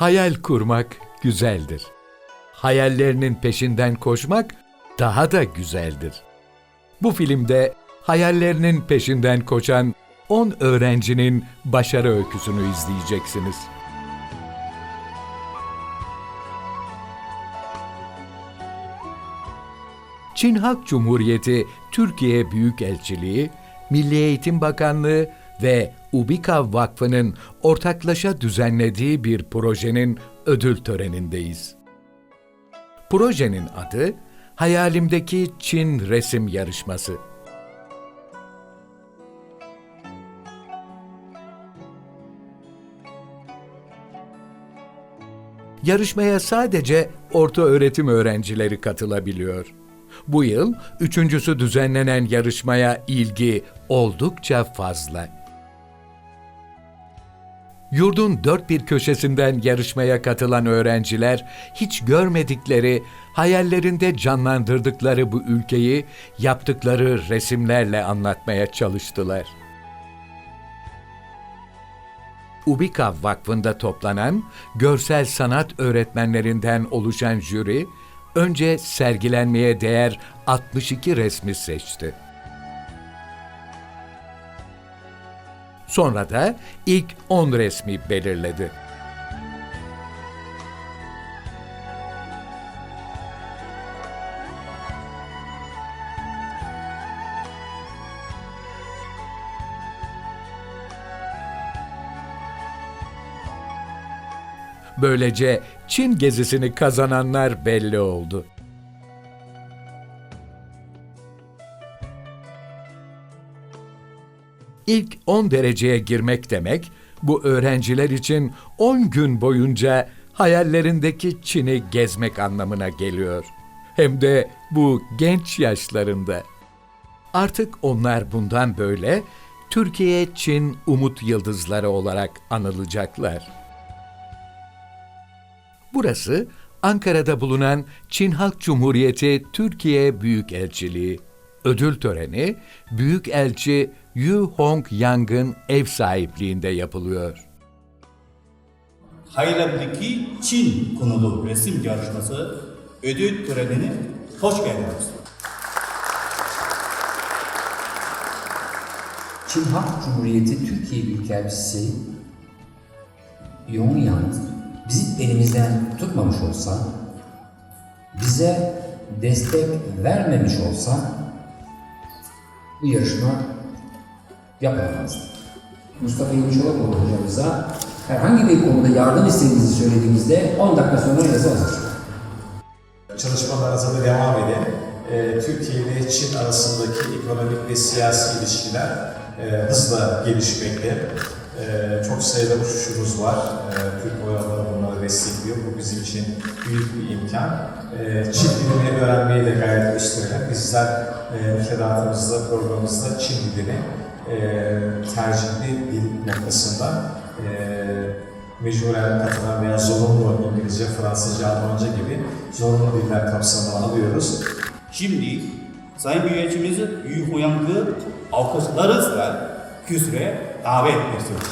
Hayal kurmak güzeldir. Hayallerinin peşinden koşmak daha da güzeldir. Bu filmde hayallerinin peşinden koşan 10 öğrencinin başarı öyküsünü izleyeceksiniz. Çin Halk Cumhuriyeti Türkiye Büyükelçiliği, Milli Eğitim Bakanlığı ve Ubika Vakfı'nın ortaklaşa düzenlediği bir projenin ödül törenindeyiz. Projenin adı Hayalimdeki Çin Resim Yarışması. Yarışmaya sadece orta öğretim öğrencileri katılabiliyor. Bu yıl üçüncüsü düzenlenen yarışmaya ilgi oldukça fazla. Yurdun dört bir köşesinden yarışmaya katılan öğrenciler hiç görmedikleri, hayallerinde canlandırdıkları bu ülkeyi yaptıkları resimlerle anlatmaya çalıştılar. Ubika Vakfı'nda toplanan görsel sanat öğretmenlerinden oluşan jüri, önce sergilenmeye değer 62 resmi seçti. Sonra da ilk 10 resmi belirledi. Böylece Çin gezisini kazananlar belli oldu. İlk 10 dereceye girmek demek, bu öğrenciler için 10 gün boyunca hayallerindeki Çin'i gezmek anlamına geliyor. Hem de bu genç yaşlarında. Artık onlar bundan böyle Türkiye-Çin umut yıldızları olarak anılacaklar. Burası Ankara'da bulunan Çin Halk Cumhuriyeti Türkiye Büyükelçiliği. Ödül töreni Büyükelçi Yu Hong Yang'ın ev sahipliğinde yapılıyor. Hayalindeki Çin konulu resim yarışması ödül törenine hoş geldiniz. Çin Halk Cumhuriyeti Türkiye Büyükelçisi Yong Yang bizi elimizden tutmamış olsa, bize destek vermemiş olsa bu yarışma yapılamazdı. Mustafa Yılmışoğlu hocamıza herhangi bir konuda yardım istediğinizi söylediğimizde 10 dakika sonra yazı hazır. çalışmalarınıza da devam edin. Ee, Türkiye ile Çin arasındaki ekonomik ve siyasi ilişkiler e, hızla gelişmekte. Ee, çok sayıda uçuşumuz var. Ee, Türk Hava bunları destekliyor. Bu bizim için büyük bir imkan. Ee, Çin dilini öğrenmeyi de gayret gösterelim. Bizler e, müfredatımızda, programımızda Çin dilini e, tercihli dil noktasında e, mecburen katılan veya zorunlu İngilizce, Fransızca, Almanca gibi zorunlu diller kapsamına alıyoruz. Şimdi Sayın Büyükelçimiz Yu Huyang'ı alkışlarınızla küsüre davet ediyoruz.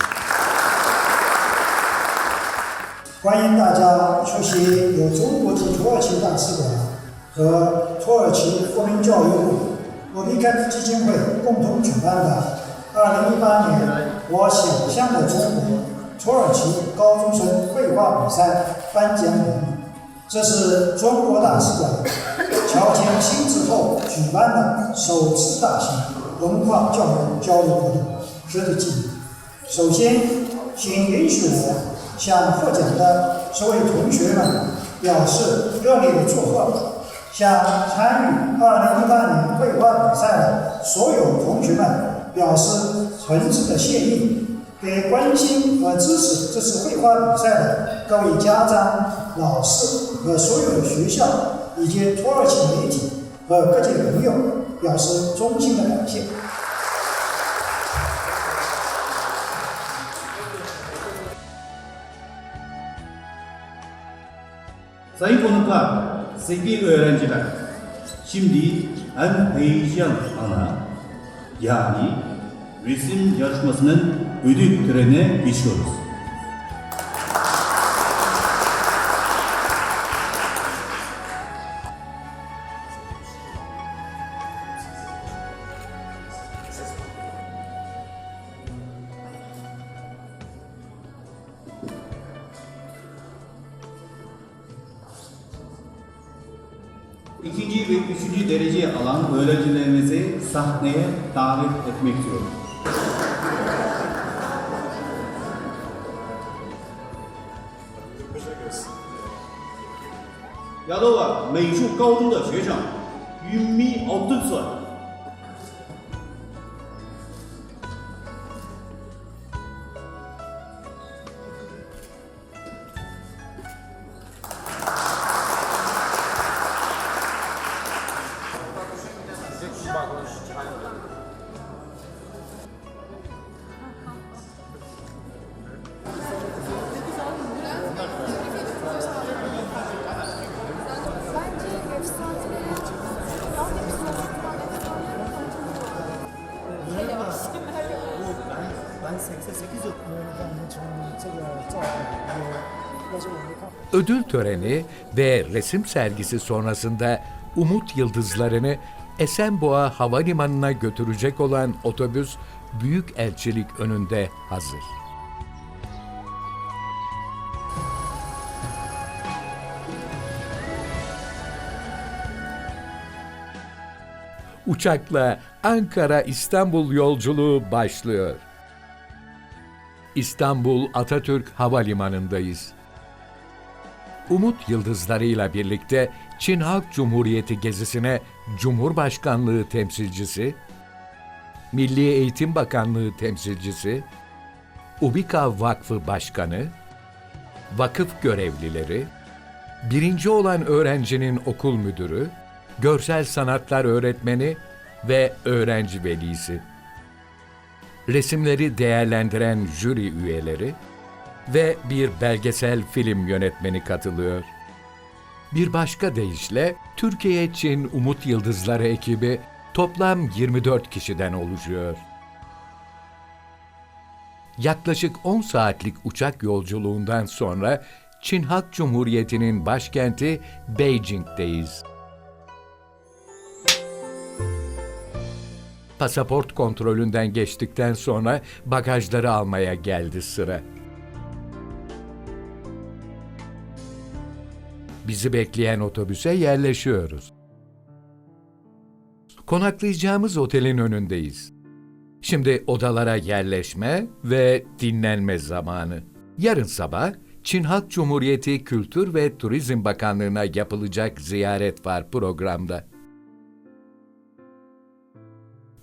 欢迎大家出席由中国驻土耳其大使馆和土耳其国民教育部罗比甘基金会共同举办的 2018年“我想象的中国”土耳其高中生绘画比赛颁奖典礼。这是中国大使馆乔迁新之后举办的首次大型文化教育交流活动，值得纪念。首先，请允许我向获奖的这位同学们表示热烈的祝贺，向参与2018年绘画比赛的所有同学们表示诚挚的谢意，给关心和支持这次绘画比赛的各位家长、老师和所有的学校以及土耳其媒体和各界朋友表示衷心的感谢。Sayın konuklar, sevgili öğrenciler, şimdi en heyecan ana yani resim yarışmasının ödül törenine geçiyoruz. İkinci ve üçüncü derece alan öğrencilerimizi sahneye davet etmek istiyorum. Yadova Meyşu Gao'nun 学生 Yumi Olduksoy Ödül töreni ve resim sergisi sonrasında Umut Yıldızlarını Esenboğa Havalimanı'na götürecek olan otobüs büyük elçilik önünde hazır. Uçakla Ankara-İstanbul yolculuğu başlıyor. İstanbul Atatürk Havalimanı'ndayız. Umut yıldızlarıyla birlikte Çin Halk Cumhuriyeti gezisine Cumhurbaşkanlığı temsilcisi, Milli Eğitim Bakanlığı temsilcisi, Ubika Vakfı Başkanı, vakıf görevlileri, birinci olan öğrencinin okul müdürü, görsel sanatlar öğretmeni ve öğrenci velisi, resimleri değerlendiren jüri üyeleri, ve bir belgesel film yönetmeni katılıyor. Bir başka deyişle Türkiye Çin Umut Yıldızları ekibi toplam 24 kişiden oluşuyor. Yaklaşık 10 saatlik uçak yolculuğundan sonra Çin Halk Cumhuriyeti'nin başkenti Beijing'deyiz. Pasaport kontrolünden geçtikten sonra bagajları almaya geldi sıra. Bizi bekleyen otobüse yerleşiyoruz. Konaklayacağımız otelin önündeyiz. Şimdi odalara yerleşme ve dinlenme zamanı. Yarın sabah Çin Halk Cumhuriyeti Kültür ve Turizm Bakanlığı'na yapılacak ziyaret var programda.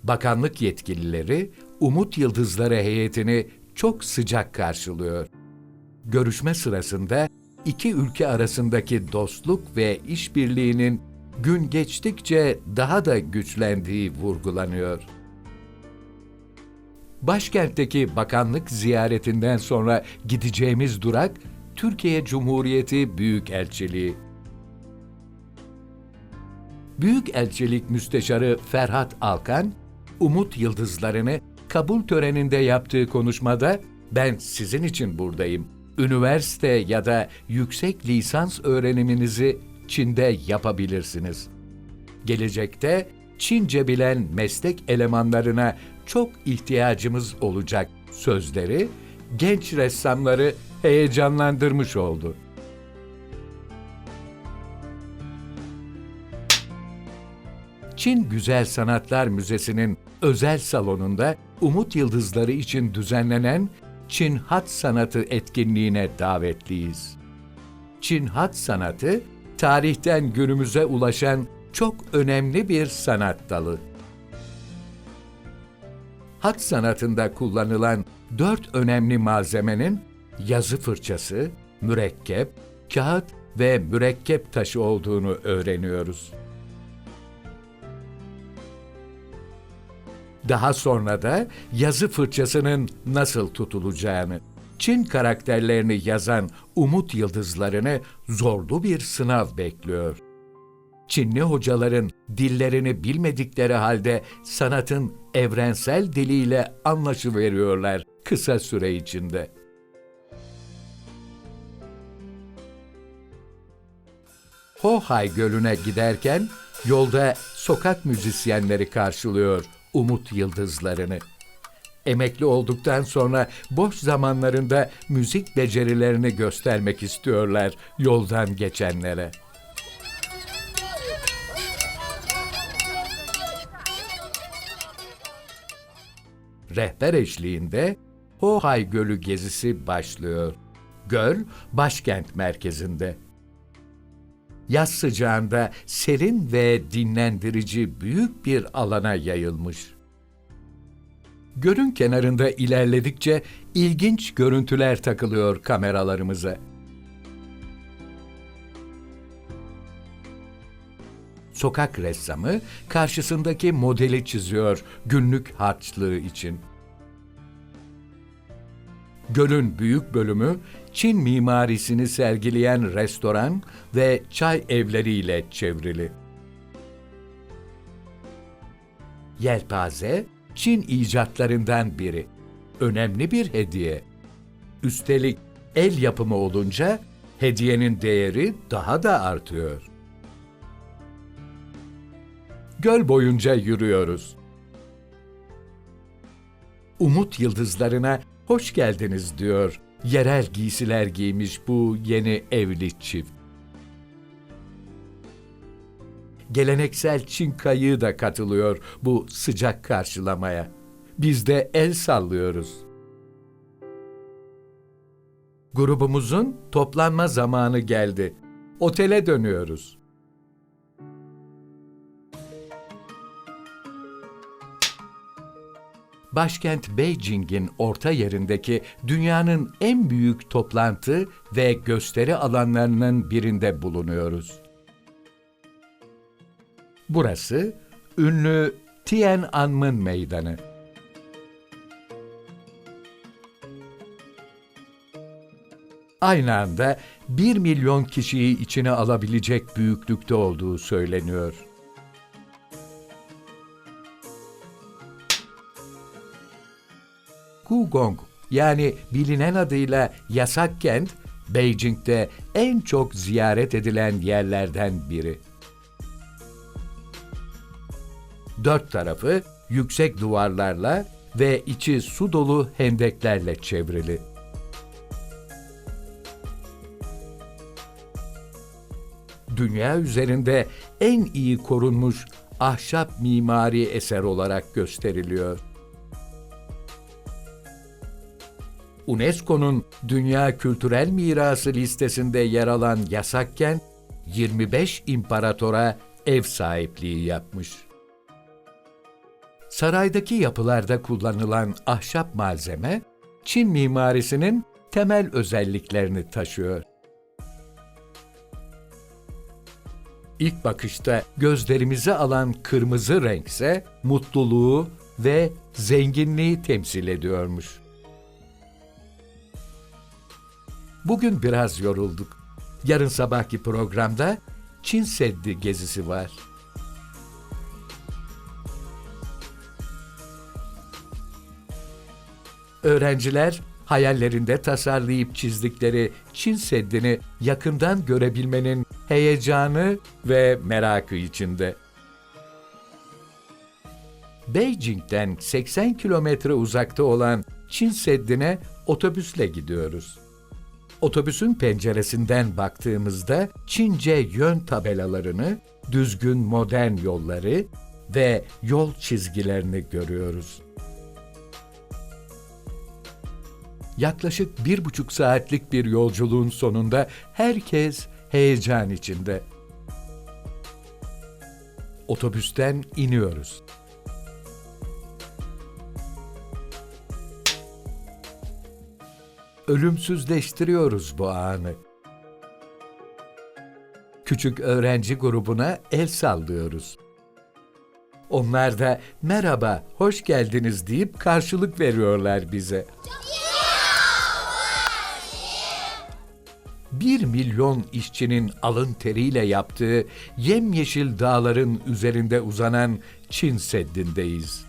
Bakanlık yetkilileri Umut Yıldızları heyetini çok sıcak karşılıyor. Görüşme sırasında iki ülke arasındaki dostluk ve işbirliğinin gün geçtikçe daha da güçlendiği vurgulanıyor. Başkentteki bakanlık ziyaretinden sonra gideceğimiz durak Türkiye Cumhuriyeti Büyükelçiliği. Büyükelçilik Müsteşarı Ferhat Alkan, Umut Yıldızlarını kabul töreninde yaptığı konuşmada ben sizin için buradayım. Üniversite ya da yüksek lisans öğreniminizi Çin'de yapabilirsiniz. Gelecekte Çince bilen meslek elemanlarına çok ihtiyacımız olacak sözleri genç ressamları heyecanlandırmış oldu. Çin Güzel Sanatlar Müzesi'nin özel salonunda Umut Yıldızları için düzenlenen Çin Hat Sanatı etkinliğine davetliyiz. Çin Hat Sanatı, tarihten günümüze ulaşan çok önemli bir sanat dalı. Hat sanatında kullanılan dört önemli malzemenin yazı fırçası, mürekkep, kağıt ve mürekkep taşı olduğunu öğreniyoruz. Daha sonra da yazı fırçasının nasıl tutulacağını, Çin karakterlerini yazan umut yıldızlarını zorlu bir sınav bekliyor. Çinli hocaların dillerini bilmedikleri halde sanatın evrensel diliyle anlaşıveriyorlar kısa süre içinde. Hohay Gölü'ne giderken yolda sokak müzisyenleri karşılıyor umut yıldızlarını. Emekli olduktan sonra boş zamanlarında müzik becerilerini göstermek istiyorlar yoldan geçenlere. Rehber eşliğinde Hohay Gölü gezisi başlıyor. Göl başkent merkezinde. Yaz sıcağında serin ve dinlendirici büyük bir alana yayılmış. Gölün kenarında ilerledikçe ilginç görüntüler takılıyor kameralarımıza. Sokak ressamı karşısındaki modeli çiziyor günlük harçlığı için. Gölün büyük bölümü Çin mimarisini sergileyen restoran ve çay evleriyle çevrili. Yelpaze, Çin icatlarından biri. Önemli bir hediye. Üstelik el yapımı olunca hediyenin değeri daha da artıyor. Göl boyunca yürüyoruz. Umut yıldızlarına hoş geldiniz diyor yerel giysiler giymiş bu yeni evli çift. Geleneksel Çin kayığı da katılıyor bu sıcak karşılamaya. Biz de el sallıyoruz. Grubumuzun toplanma zamanı geldi. Otele dönüyoruz. Başkent Beijing'in orta yerindeki dünyanın en büyük toplantı ve gösteri alanlarının birinde bulunuyoruz. Burası ünlü Tiananmen Meydanı. Aynı anda 1 milyon kişiyi içine alabilecek büyüklükte olduğu söyleniyor. Gugong yani bilinen adıyla yasak kent, Beijing'de en çok ziyaret edilen yerlerden biri. Dört tarafı yüksek duvarlarla ve içi su dolu hendeklerle çevrili. Dünya üzerinde en iyi korunmuş ahşap mimari eser olarak gösteriliyor. UNESCO'nun Dünya Kültürel Mirası listesinde yer alan yasak kent, 25 imparatora ev sahipliği yapmış. Saraydaki yapılarda kullanılan ahşap malzeme, Çin mimarisinin temel özelliklerini taşıyor. İlk bakışta gözlerimizi alan kırmızı renkse mutluluğu ve zenginliği temsil ediyormuş. Bugün biraz yorulduk. Yarın sabahki programda Çin Seddi gezisi var. Öğrenciler hayallerinde tasarlayıp çizdikleri Çin Seddi'ni yakından görebilmenin heyecanı ve merakı içinde. Beijing'den 80 kilometre uzakta olan Çin Seddi'ne otobüsle gidiyoruz. Otobüsün penceresinden baktığımızda Çince yön tabelalarını, düzgün modern yolları ve yol çizgilerini görüyoruz. Yaklaşık bir buçuk saatlik bir yolculuğun sonunda herkes heyecan içinde. Otobüsten iniyoruz. Ölümsüzleştiriyoruz bu anı. Küçük öğrenci grubuna el sallıyoruz. Onlar da merhaba, hoş geldiniz deyip karşılık veriyorlar bize. Bir milyon işçinin alın teriyle yaptığı yemyeşil dağların üzerinde uzanan Çin Seddi'ndeyiz.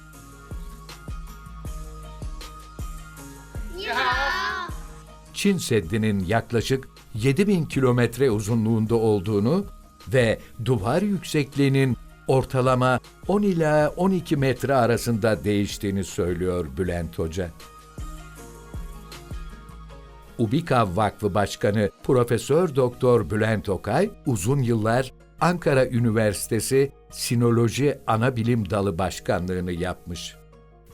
Çin Seddi'nin yaklaşık 7000 kilometre uzunluğunda olduğunu ve duvar yüksekliğinin ortalama 10 ila 12 metre arasında değiştiğini söylüyor Bülent Hoca. Ubika Vakfı Başkanı Profesör Doktor Bülent Okay uzun yıllar Ankara Üniversitesi Sinoloji Anabilim Dalı Başkanlığını yapmış.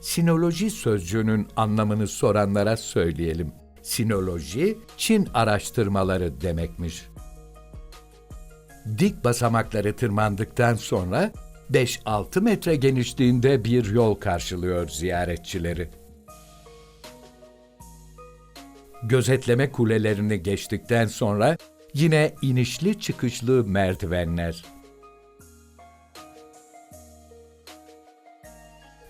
sinoloji sözcüğünün anlamını soranlara söyleyelim. Sinoloji, Çin araştırmaları demekmiş. Dik basamakları tırmandıktan sonra 5-6 metre genişliğinde bir yol karşılıyor ziyaretçileri. Gözetleme kulelerini geçtikten sonra yine inişli çıkışlı merdivenler.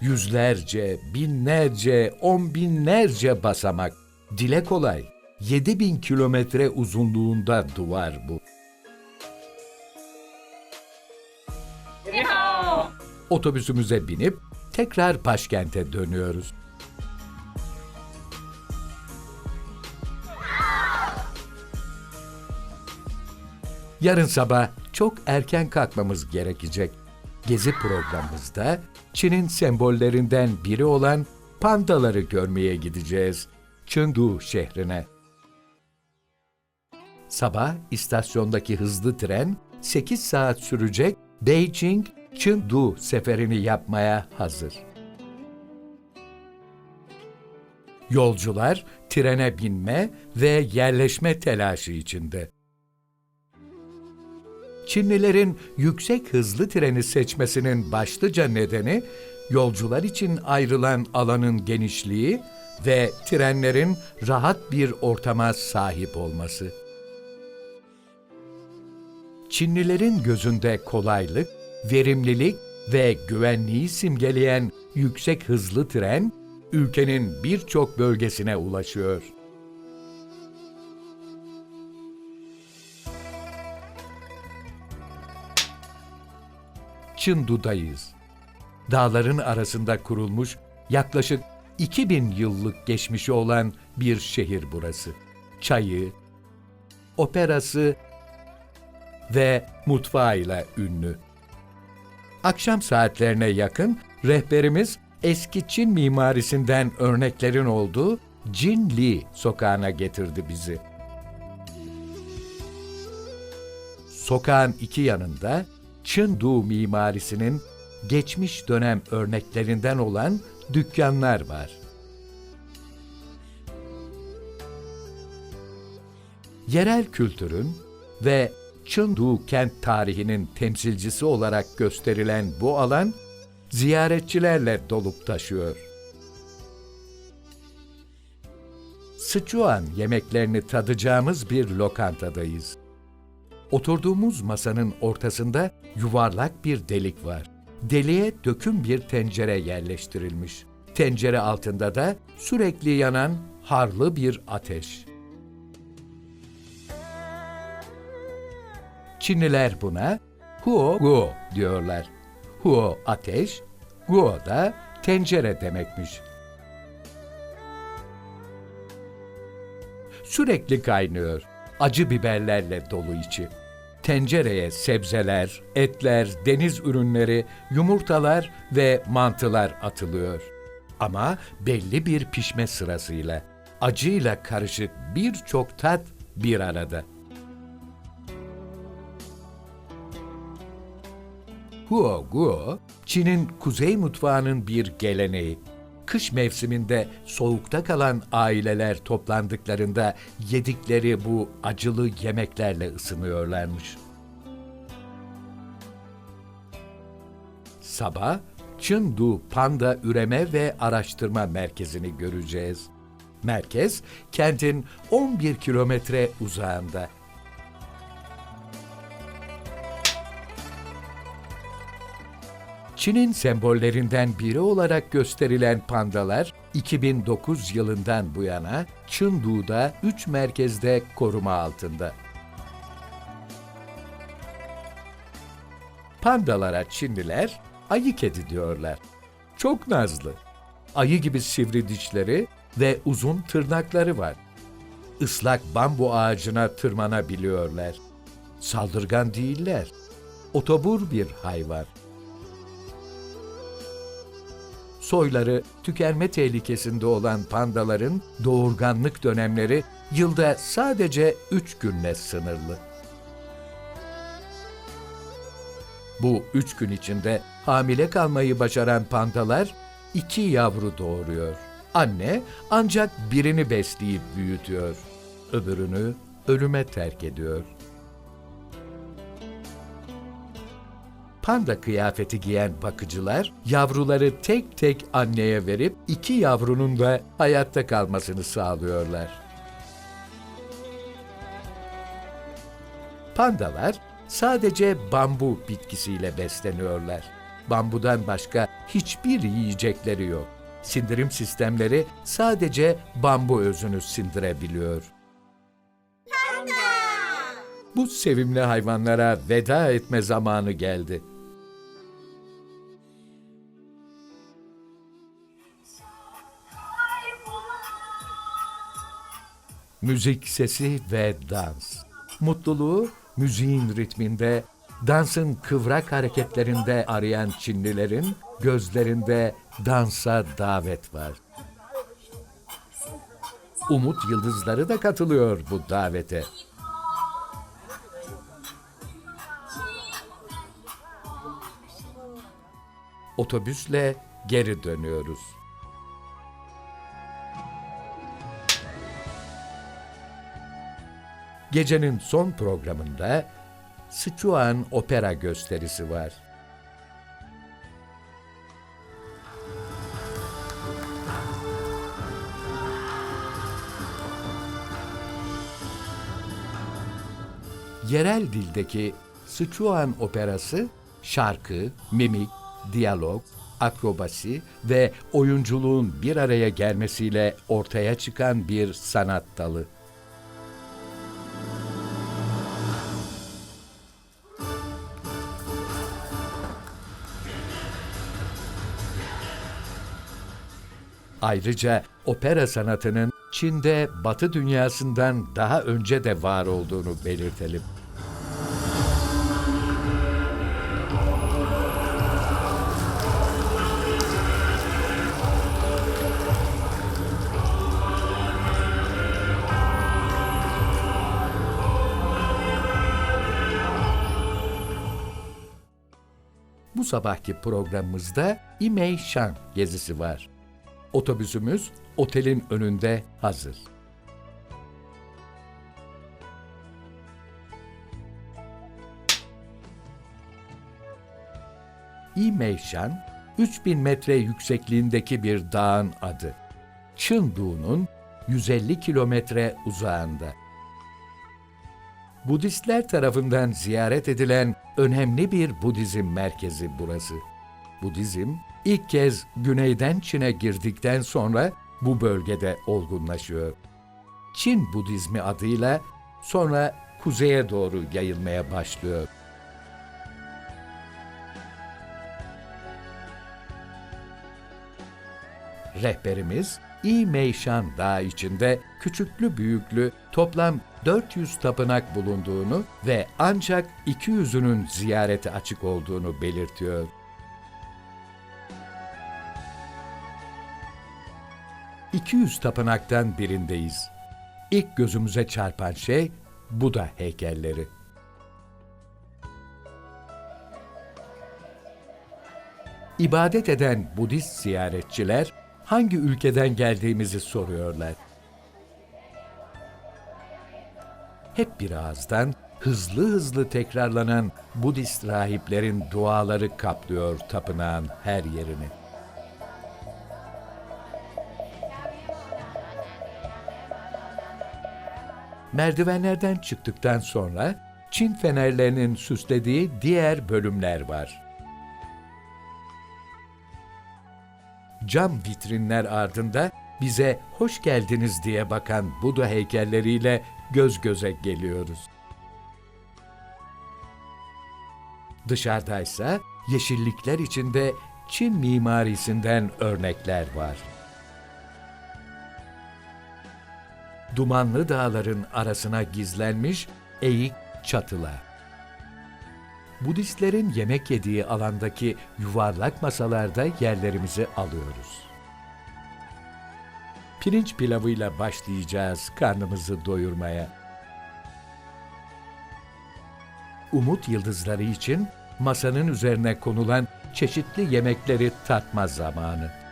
Yüzlerce, binlerce, on binlerce basamak. Dile kolay. 7000 kilometre uzunluğunda duvar bu. Otobüsümüze binip tekrar başkente dönüyoruz. Yarın sabah çok erken kalkmamız gerekecek. Gezi programımızda Çin'in sembollerinden biri olan pandaları görmeye gideceğiz. Chengdu şehrine. Sabah istasyondaki hızlı tren 8 saat sürecek Beijing Chengdu seferini yapmaya hazır. Yolcular trene binme ve yerleşme telaşı içinde. Çinlilerin yüksek hızlı treni seçmesinin başlıca nedeni yolcular için ayrılan alanın genişliği ve trenlerin rahat bir ortama sahip olması. Çinlilerin gözünde kolaylık, verimlilik ve güvenliği simgeleyen yüksek hızlı tren ülkenin birçok bölgesine ulaşıyor. Çındu'dayız. Dağların arasında kurulmuş yaklaşık 2000 yıllık geçmişi olan bir şehir burası. Çayı, operası ve mutfağıyla ünlü. Akşam saatlerine yakın rehberimiz eski Çin mimarisinden örneklerin olduğu Jinli sokağına getirdi bizi. Sokağın iki yanında Çindu mimarisinin geçmiş dönem örneklerinden olan dükkanlar var. Yerel kültürün ve Çindu kent tarihinin temsilcisi olarak gösterilen bu alan ziyaretçilerle dolup taşıyor. Sıçuan yemeklerini tadacağımız bir lokantadayız. Oturduğumuz masanın ortasında yuvarlak bir delik var. Deliğe döküm bir tencere yerleştirilmiş. Tencere altında da sürekli yanan harlı bir ateş. Çinliler buna huo guo diyorlar. Huo ateş, guo da tencere demekmiş. Sürekli kaynıyor. Acı biberlerle dolu içi. Tencereye sebzeler, etler, deniz ürünleri, yumurtalar ve mantılar atılıyor. Ama belli bir pişme sırasıyla, acıyla karışık birçok tat bir arada. Huo Guo, Çin'in kuzey mutfağının bir geleneği. Kış mevsiminde soğukta kalan aileler toplandıklarında yedikleri bu acılı yemeklerle ısınıyorlarmış. Sabah Chengdu Panda Üreme ve Araştırma Merkezi'ni göreceğiz. Merkez kentin 11 kilometre uzağında. Çin'in sembollerinden biri olarak gösterilen pandalar 2009 yılından bu yana Chengdu'da 3 merkezde koruma altında. Pandalara Çinliler ayı kedi diyorlar. Çok nazlı. Ayı gibi sivri dişleri ve uzun tırnakları var. Islak bambu ağacına tırmanabiliyorlar. Saldırgan değiller. Otobur bir hayvan. Soyları tükenme tehlikesinde olan pandaların doğurganlık dönemleri yılda sadece 3 günle sınırlı. Bu üç gün içinde hamile kalmayı başaran pandalar iki yavru doğuruyor. Anne ancak birini besleyip büyütüyor. Öbürünü ölüme terk ediyor. Panda kıyafeti giyen bakıcılar yavruları tek tek anneye verip iki yavrunun da hayatta kalmasını sağlıyorlar. Pandalar sadece bambu bitkisiyle besleniyorlar. Bambudan başka hiçbir yiyecekleri yok. Sindirim sistemleri sadece bambu özünü sindirebiliyor. Bu sevimli hayvanlara veda etme zamanı geldi. Müzik sesi ve dans. Mutluluğu müziğin ritminde, dansın kıvrak hareketlerinde arayan Çinlilerin gözlerinde dansa davet var. Umut yıldızları da katılıyor bu davete. Otobüsle geri dönüyoruz. Gecenin son programında Sichuan Opera gösterisi var. Yerel dildeki Sichuan operası şarkı, mimik, diyalog, akrobasi ve oyunculuğun bir araya gelmesiyle ortaya çıkan bir sanat dalı. Ayrıca opera sanatının Çin'de Batı dünyasından daha önce de var olduğunu belirtelim. Bu sabahki programımızda Imei Shan gezisi var. Otobüsümüz otelin önünde hazır. İmeyshan, 3000 metre yüksekliğindeki bir dağın adı. Çındu'nun 150 kilometre uzağında. Budistler tarafından ziyaret edilen önemli bir Budizm merkezi burası. Budizm ilk kez güneyden Çin'e girdikten sonra bu bölgede olgunlaşıyor. Çin Budizmi adıyla sonra kuzeye doğru yayılmaya başlıyor. Rehberimiz İ Meyshan Dağı içinde küçüklü büyüklü toplam 400 tapınak bulunduğunu ve ancak 200'ünün ziyarete açık olduğunu belirtiyor. ...200 tapınaktan birindeyiz. İlk gözümüze çarpan şey Buda heykelleri. İbadet eden Budist ziyaretçiler hangi ülkeden geldiğimizi soruyorlar. Hep bir ağızdan hızlı hızlı tekrarlanan Budist rahiplerin duaları kaplıyor tapınağın her yerini. Merdivenlerden çıktıktan sonra Çin fenerlerinin süslediği diğer bölümler var. Cam vitrinler ardında bize hoş geldiniz diye bakan Buda heykelleriyle göz göze geliyoruz. Dışarıdaysa yeşillikler içinde Çin mimarisinden örnekler var. Dumanlı dağların arasına gizlenmiş eğik çatılar. Budistlerin yemek yediği alandaki yuvarlak masalarda yerlerimizi alıyoruz. Pirinç pilavıyla başlayacağız karnımızı doyurmaya. Umut yıldızları için masanın üzerine konulan çeşitli yemekleri tatma zamanı.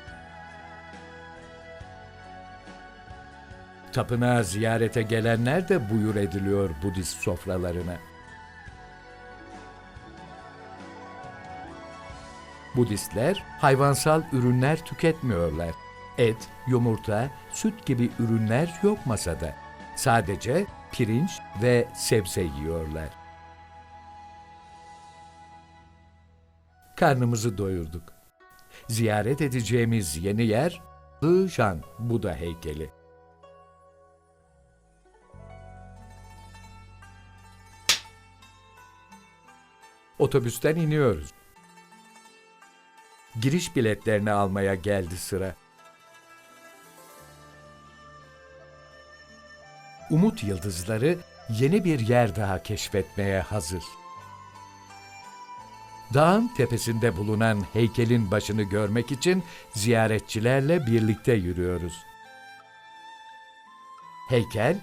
Tapınağa ziyarete gelenler de buyur ediliyor Budist sofralarına. Budistler hayvansal ürünler tüketmiyorlar. Et, yumurta, süt gibi ürünler yok masada. Sadece pirinç ve sebze yiyorlar. Karnımızı doyurduk. Ziyaret edeceğimiz yeni yer Lıjan Buda heykeli. Otobüsten iniyoruz. Giriş biletlerini almaya geldi sıra. Umut yıldızları yeni bir yer daha keşfetmeye hazır. Dağın tepesinde bulunan heykelin başını görmek için ziyaretçilerle birlikte yürüyoruz. Heykel,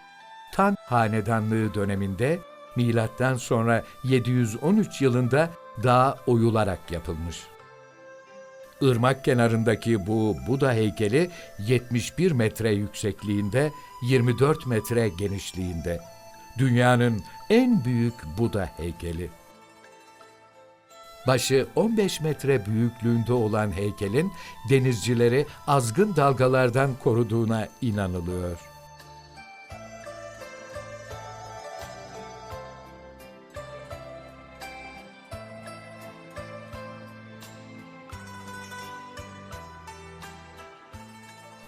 Tan Hanedanlığı döneminde milattan sonra 713 yılında dağa oyularak yapılmış. Irmak kenarındaki bu Buda heykeli 71 metre yüksekliğinde, 24 metre genişliğinde. Dünyanın en büyük Buda heykeli. Başı 15 metre büyüklüğünde olan heykelin denizcileri azgın dalgalardan koruduğuna inanılıyor.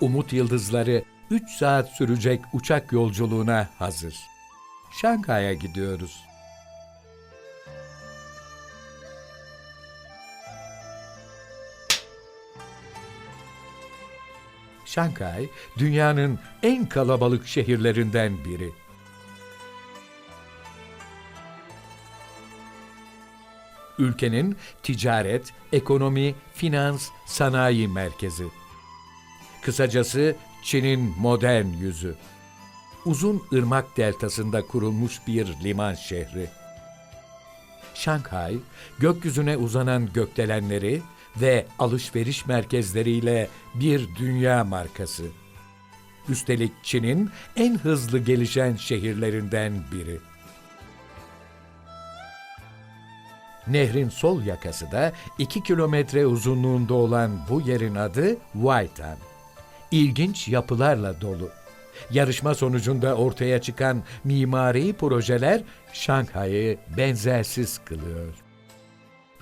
Umut Yıldızları 3 saat sürecek uçak yolculuğuna hazır. Şanghay'a gidiyoruz. Şanghay, dünyanın en kalabalık şehirlerinden biri. Ülkenin ticaret, ekonomi, finans, sanayi merkezi. Kısacası Çin'in modern yüzü. Uzun ırmak deltasında kurulmuş bir liman şehri. Şanghay, gökyüzüne uzanan gökdelenleri ve alışveriş merkezleriyle bir dünya markası. Üstelik Çin'in en hızlı gelişen şehirlerinden biri. Nehrin sol yakası da 2 kilometre uzunluğunda olan bu yerin adı Waitan. İlginç yapılarla dolu. Yarışma sonucunda ortaya çıkan mimari projeler Şanghay'ı benzersiz kılıyor.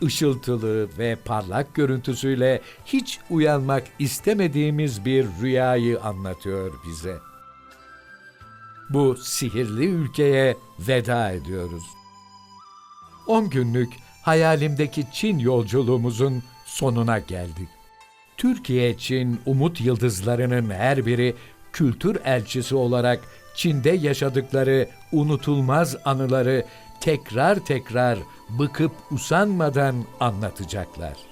Işıltılı ve parlak görüntüsüyle hiç uyanmak istemediğimiz bir rüyayı anlatıyor bize. Bu sihirli ülkeye veda ediyoruz. 10 günlük hayalimdeki Çin yolculuğumuzun sonuna geldik. Türkiye için umut yıldızlarının her biri kültür elçisi olarak Çin'de yaşadıkları unutulmaz anıları tekrar tekrar bıkıp usanmadan anlatacaklar.